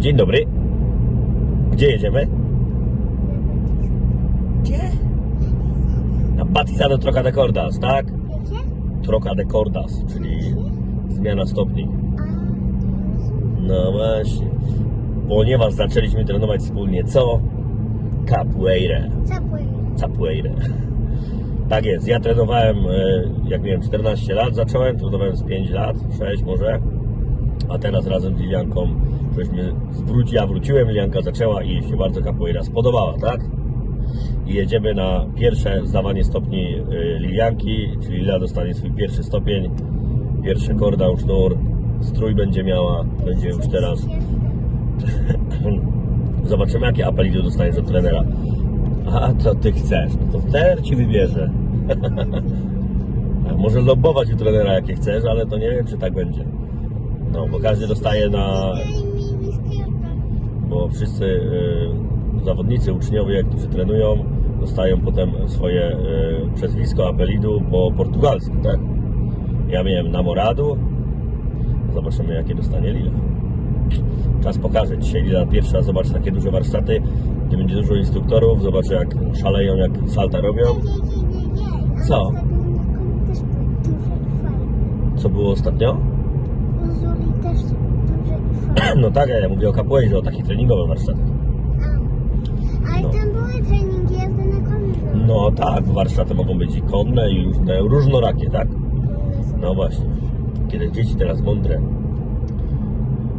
Dzień dobry. Gdzie jedziemy? Gdzie? Na Batizado Troca de Cordas, tak? Troca de Cordas, czyli zmiana stopni. No właśnie. Ponieważ zaczęliśmy trenować wspólnie co? Capoeira. Capoeira. Capoeira. Tak jest. Ja trenowałem, e, jak miałem 14 lat, zacząłem, trenowałem z 5 lat, 6 może. A teraz razem z Lilianką, żeśmy zwróci, ja wróciłem, Lilianka zaczęła i się bardzo capoeira spodobała, tak? I jedziemy na pierwsze zdawanie stopni e, Lilianki, czyli Lilia dostanie swój pierwszy stopień, pierwszy kordown, sznur, strój będzie miała, będzie już teraz Zobaczymy, jakie apelidy dostaniesz od trenera. A co ty chcesz? No to trener ci wybierze. Może lobować u trenera, jakie chcesz, ale to nie wiem, czy tak będzie. No, bo każdy dostaje na. Bo wszyscy y, zawodnicy, uczniowie, którzy trenują, dostają potem swoje y, przezwisko apelidu po portugalsku, tak? Ja miałem Namoradu. Zobaczymy, jakie dostanie Lila. Czas pokaże. Dzisiaj Lila pierwszy raz zobaczy takie duże warsztaty, gdzie będzie dużo instruktorów, zobaczy jak szaleją, jak salta robią. Co? Co było ostatnio? Też duże i. No tak, ja mówię o capoeirze, o takich treningowych warsztatach. A. Ale No. tam były treningi jazdy na koniu. No tak, warsztaty mogą być i konne, i różne, różnorakie, tak? No właśnie. Kiedy dzieci teraz mądre,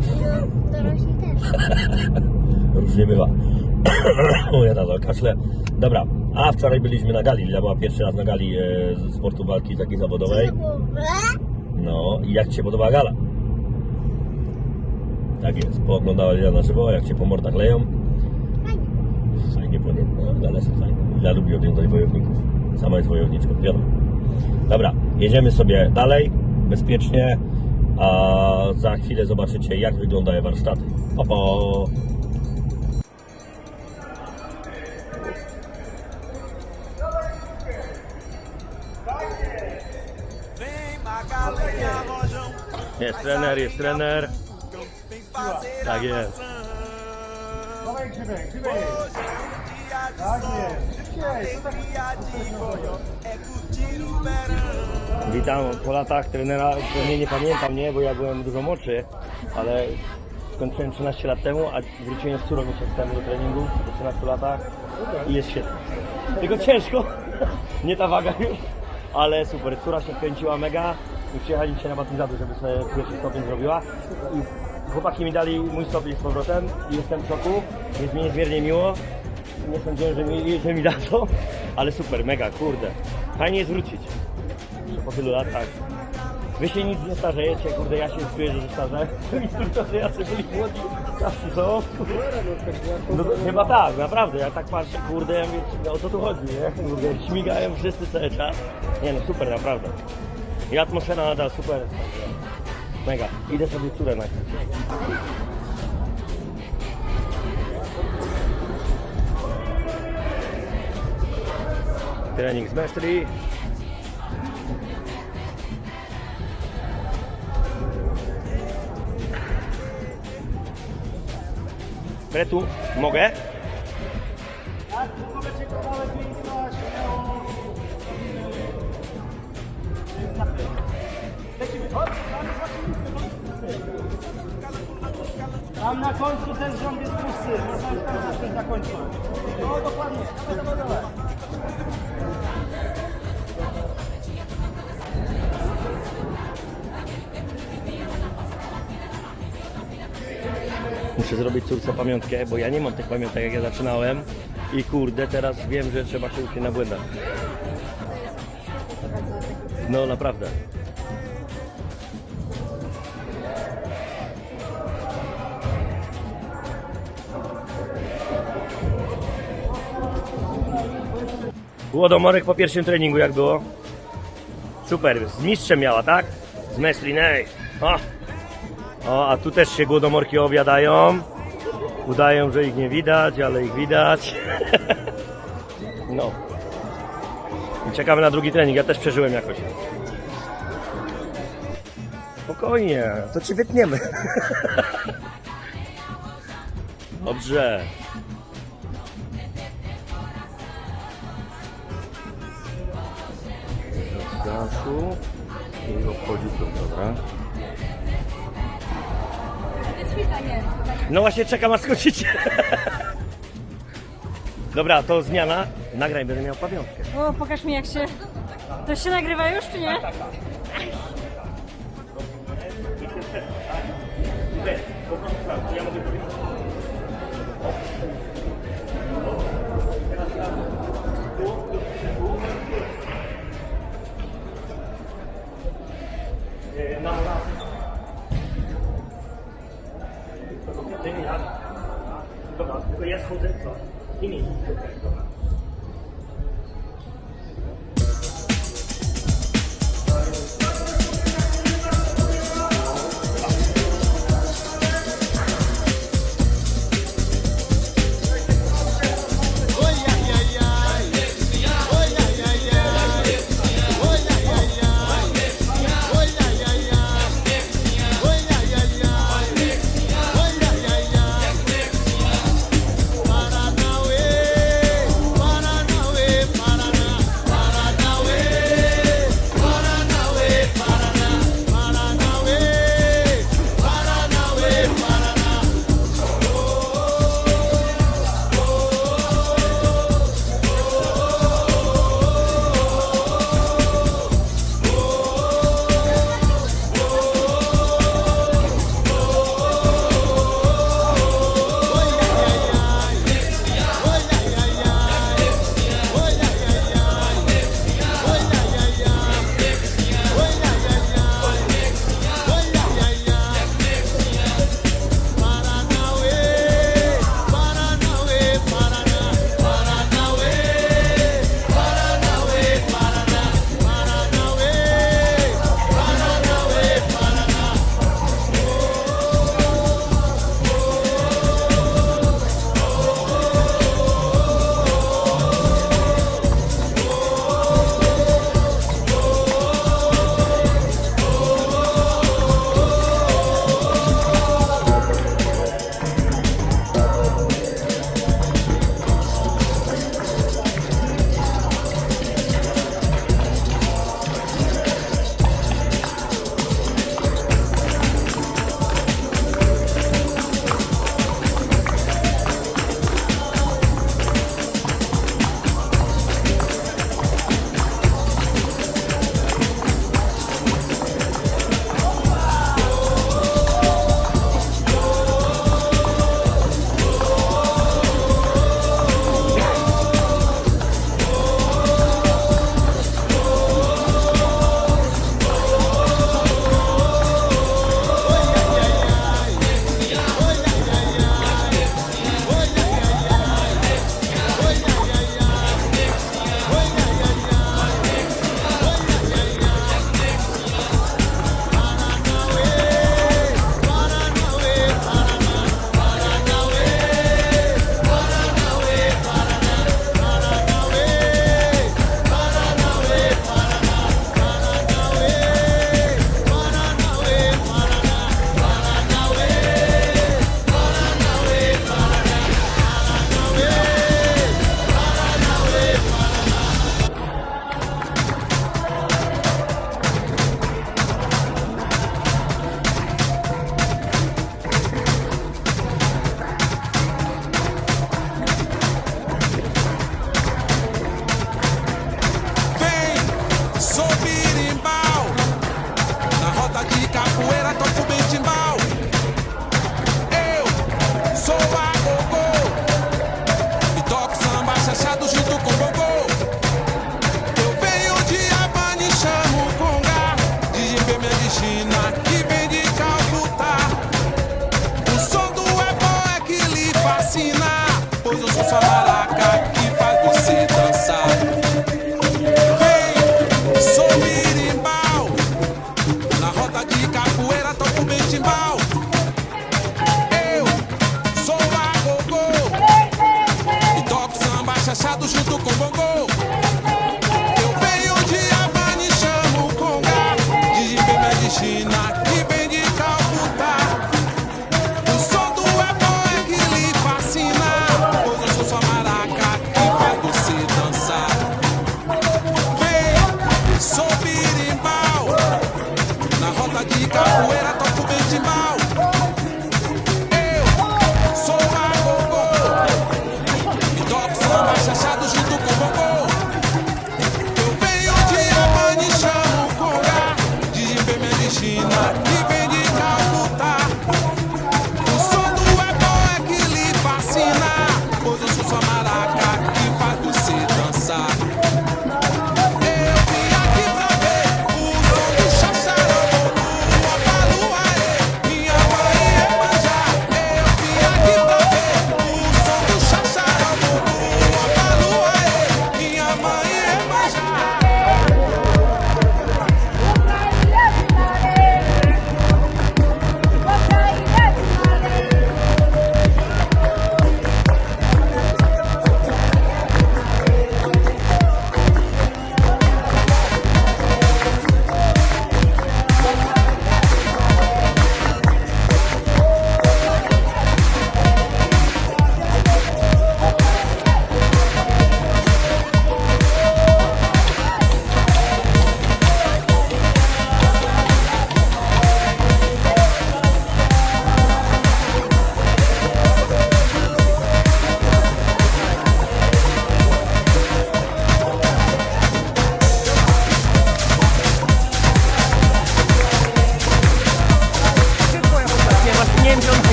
No, dorośli też. różnie bywa. o ja nadal kaszle. Dobra, a wczoraj byliśmy na gali. Ja była pierwszy raz na gali e, z sportu walki takiej zawodowej. Co to było? No i jak Ci się podoba gala? Tak jest, pooglądała Lila na żywo, jak Cię po mordach leją. Fajnie. Fajnie po nie, no gale są fajne. Ja lubię oglądać wojowników. Sama jest wojowniczką, wiadomo. Dobra, jedziemy sobie dalej, bezpiecznie, a za chwilę zobaczycie jak wyglądają warsztaty. Magalinha, Rojão, Jest trener, jest trener. Tak jest. Dawaj grzybek, grzybek! Tak jest, szybciej! Tak verão. Witam po latach trenera, pewnie nie pamiętam, nie, bo ja byłem dużo młodszy, ale skończyłem 13 lat temu, a wróciłem z córą miesiąc temu do treningu po 13 latach i jest świetnie. Tylko ciężko, nie ta waga już, ale super, córa się kręciła mega i przyjechali dzisiaj na Batizadu, żeby sobie pierwszy stopień zrobiła i chłopaki mi dali mój stopień z powrotem i jestem w szoku, jest mi niezmiernie miło, nie sądziłem, że mi, że mi dadzą, ale super, mega, kurde, fajnie jest wrócić po tylu latach. Wy się nic nie starzejecie, kurde, ja się czuję, że się starzeję. Instruktorzy jacy byli młodzi, tacy są. No to, chyba tak, naprawdę, ja tak patrzę, kurde, ja mówię, no, o co tu chodzi, nie? Kurde, śmigają wszyscy cały czas. Nie no, super, naprawdę. I atmosfera nadal super. Mega. Idę sobie córę najpierw. Trening z mestri. Pretu, mogę? Tam na końcu ten rząd jest pusty, można już tam zacząć na końcu. No dokładnie. Muszę zrobić córce pamiątkę, bo ja nie mam tych pamiątek jak ja zaczynałem. I kurde, teraz wiem, że trzeba się uczyć na błędach. No naprawdę. Głodomorek po pierwszym treningu jak było? Super, z mistrzem miała, tak? Z Meslinej. O, o, a tu też się głodomorki obiadają. Udają, że ich nie widać, ale ich widać. No. I czekamy na drugi trening. Ja też przeżyłem jakoś. Spokojnie, to ci wytniemy. Dobrze. Gazu i obchodzi to, dobra. No właśnie czekam aż skończycie. Dobra, to zmiana. Nagraj, będę miał pamiątkę. O, pokaż mi jak się... To się nagrywa już, czy nie? Ja mogę powiedzieć. Na Ty nie, Dobra, tylko